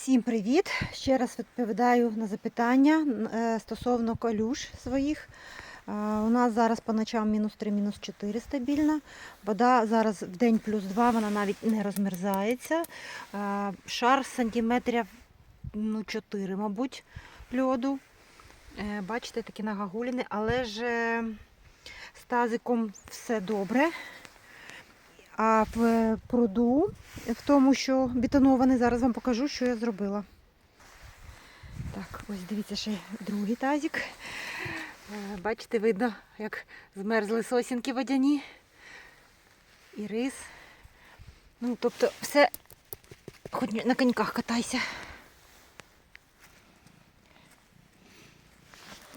Всім привіт! Ще раз відповідаю на запитання е, стосовно калюш своїх. У нас зараз по ночам мінус 3, мінус 4 стабільна. Вода зараз в день плюс 2, вона навіть не розмерзається. Шар сантиметрів ну, 4, мабуть, льоду. Е, Бачите, такі нагагуліни, але ж е, з тазиком все добре. А в пруду, в тому, що бетонований, зараз вам покажу, що я зробила. Так, ось дивіться ще другий тазик. Е, Бачите, видно, як змерзли сосінки водяні. І рис. Ну, тобто все, хоч на коньках катайся.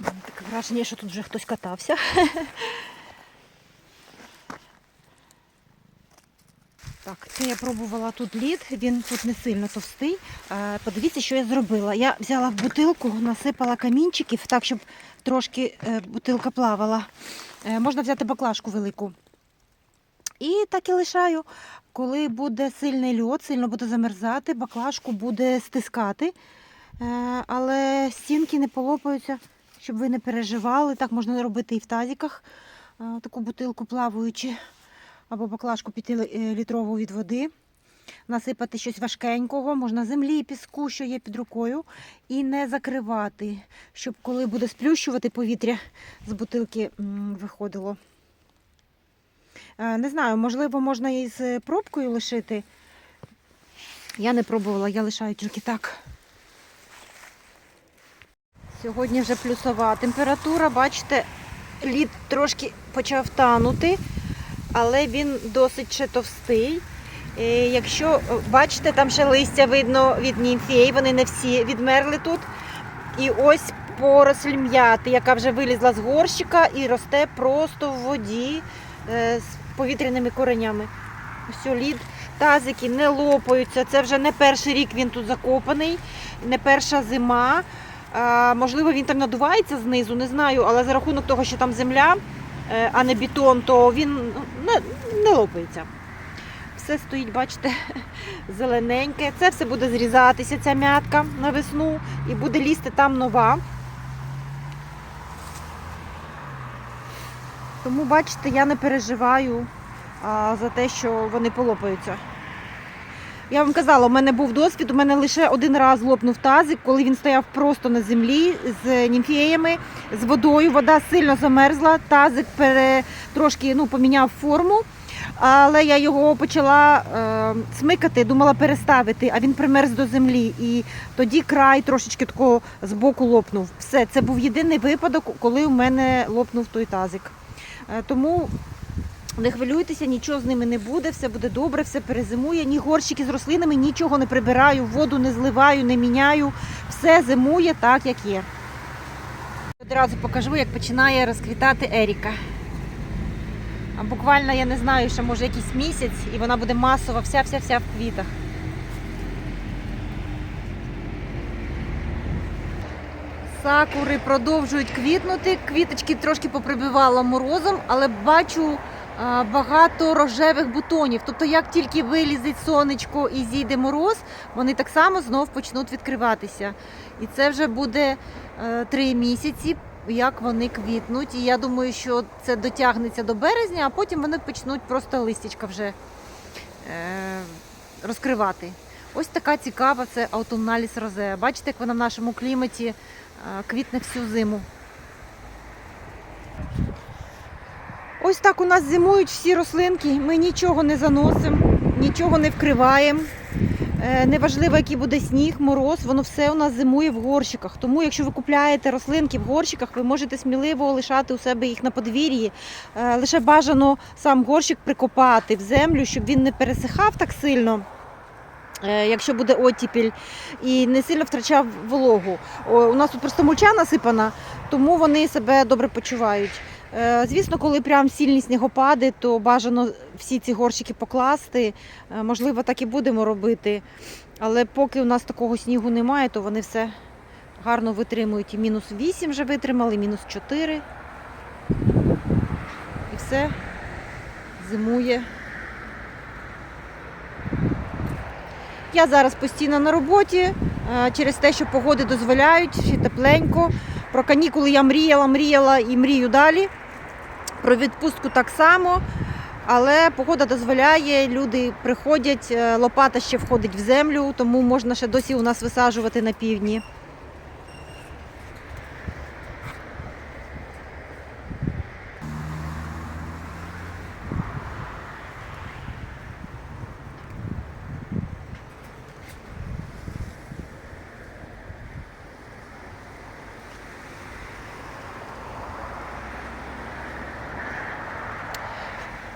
Таке враження, що тут вже хтось катався. Так, це я пробувала тут лід, він тут не сильно товстий. Е, Подивіться, що я зробила. Я взяла в бутилку, насипала камінчиків, так, щоб трошки е, бутилка плавала. Е, Можна взяти баклажку велику. І так і лишаю. Коли буде сильний льод, сильно буде замерзати, баклажку буде стискати. Але стінки не полопаються, щоб ви не переживали. Так можна робити і в тазиках. Е, Таку бутилку плаваючи або баклажку 5-літрову від води, насипати щось важкенького, можна землі, піску, що є під рукою, і не закривати, щоб коли буде сплющувати повітря з бутилки виходило. Е, Не знаю, можливо, можна і з пробкою лишити. Я не пробувала, я лишаю тільки так. Сьогодні вже плюсова температура, бачите, лід трошки почав танути але він досить ще товстий. Е, Якщо е, бачите, там ще листя видно від німфей, вони не всі відмерли тут. І ось поросль м'яти, яка вже вилізла з горщика і росте просто в воді е, з повітряними коренями. Ось лід, тазики не лопаються. Це вже не перший рік він тут закопаний, не перша зима. Можливо, він там надувається знизу, не знаю, але за рахунок того, що там земля, а не бетон, то він ну, не, не лопається. Все стоїть, бачите, зелененьке. Це все буде зрізатися, ця м'ятка на весну, і буде лізти там нова. Тому, бачите, я не переживаю а, за те, що вони полопаються. Я вам казала, у мене був досвід, у мене лише один раз лопнув тазик, коли він стояв просто на землі з німфеями, з водою. Вода сильно замерзла, тазик пере, трошки ну, поміняв форму, але я його почала е, смикати, думала переставити, а він примерз до землі. І тоді край трошечки такого з боку лопнув. Все, це був єдиний випадок, коли у мене лопнув той тазик. Е, тому не хвилюйтеся, нічого з ними не буде, все буде добре, все перезимує. Ні горщики з рослинами, нічого не прибираю, воду не зливаю, не міняю. Все зимує так, як є. Одразу покажу, як починає розквітати Еріка. А буквально, я не знаю, ще може якийсь місяць, і вона буде масова, вся-вся-вся в квітах. Сакури продовжують квітнути. Квіточки трошки поприбивала морозом, але бачу багато рожевих бутонів. Тобто, як тільки вилізить сонечко і зійде мороз, вони так само знов почнуть відкриватися. І це вже буде е, три місяці, як вони квітнуть. І я думаю, що це дотягнеться до березня, а потім вони почнуть просто листячка вже е, розкривати. Ось така цікава це аутумналіс розея. Бачите, як вона в нашому кліматі е, квітне всю зиму. Ось так у нас зимують всі рослинки. Ми нічого не заносимо, нічого не вкриваємо. Е, Неважливо, який буде сніг, мороз, воно все у нас зимує в горщиках. Тому, якщо ви купляєте рослинки в горщиках, ви можете сміливо лишати у себе їх на подвір'ї. Е, Лише бажано сам горщик прикопати в землю, щоб він не пересихав так сильно. е, Якщо буде оттіпіль і не сильно втрачав вологу. У нас тут просто мульча насипана, тому вони себе добре почувають. Е, Звісно, коли прям сильні снігопади, то бажано всі ці горщики покласти. Е, Можливо, так і будемо робити. Але поки у нас такого снігу немає, то вони все гарно витримують. І мінус 8 вже витримали, мінус 4. І все зимує. Я зараз постійно на роботі, е, через те, що погоди дозволяють, ще тепленько. Про канікули я мріяла, мріяла і мрію далі. Про відпустку так само. Але погода дозволяє, люди приходять, е, лопата ще входить в землю, тому можна ще досі у нас висаджувати на півдні.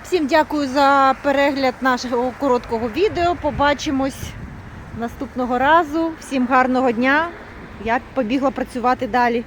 Всім дякую за перегляд нашого короткого відео. Побачимось наступного разу. Всім гарного дня. Я побігла працювати далі.